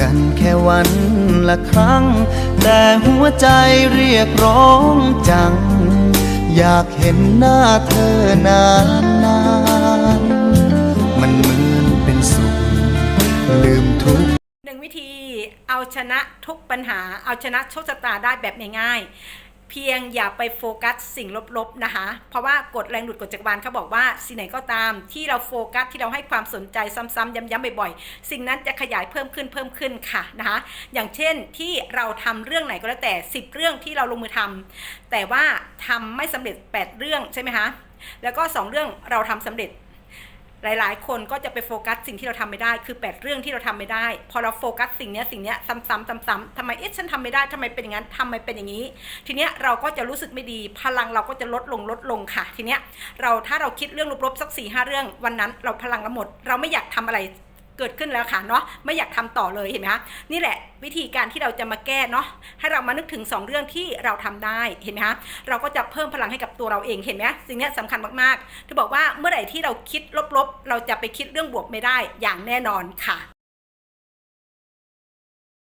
กันแค่วันละครั้ง แต่หัวใจเรียกร้องจัง อยากเห็นหน้าเธอนานนานมันเหมือนเป็นสุข ลืมทุกหนึ่งวิธีเอาชนะทุกปัญหา เอาชนะโชคชะตาได้แบบง่ายๆ เพียงอย่าไปโฟกัสสิ่งลบๆนะคะ เพราะว่ากฎแรงดูดกฎจักรวาลเขาบอกว่าสิ่งไหนก็ตามที่เราโฟกัสที่เราให้ความสนใจซ้ำๆย้ำๆบ่อยๆ สิ่งนั้นจะขยายเพิ่มขึ้นเพิ่มขึ้นค่ะนะคะอย่างเช่นที่เราทำเรื่องไหนก็แล้วแต่ 10 เรื่องที่เราลงมือทำแต่ว่าทำไม่สำเร็จ 8 เรื่องใช่ไหมคะแล้วก็ 2 เรื่องเราทำสำเร็จ หลายๆ คนก็จะไปโฟกัสสิ่งที่เราทำไม่ได้ คือแปดเรื่องที่เราทำไม่ได้ พอเราโฟกัสสิ่งเนี้ยสิ่งเนี้ยซ้ำๆซ้ำๆทำไมเอ๊ะฉันทำไม่ได้ทำไมเป็นอย่างนั้นทำไมเป็นอย่างนี้ ทีเนี้ยเราก็จะรู้สึกไม่ดี พลังเราก็จะลดลงลดลงค่ะ ทีเนี้ยเราถ้าเราคิดเรื่องลบๆสักสี่ห้าเรื่องวันนั้นเราพลังเราหมด เราไม่อยากทำอะไร เกิดขึ้นแล้วค่ะเนาะไม่อยากทำต่อเลยเห็นไหมคะนี่แหละวิธีการที่เราจะมาแก้เนาะให้เรามานึกถึง 2 เรื่องที่เราทำได้เห็นไหมคะเราก็จะเพิ่มพลังให้กับตัวเราเองเห็นไหมสิ่งเนี้ยสำคัญมากๆที่บอกว่าเมื่อไหร่ที่เราคิดลบๆ เราจะไปคิดเรื่องบวกไม่ได้อย่างแน่นอนค่ะ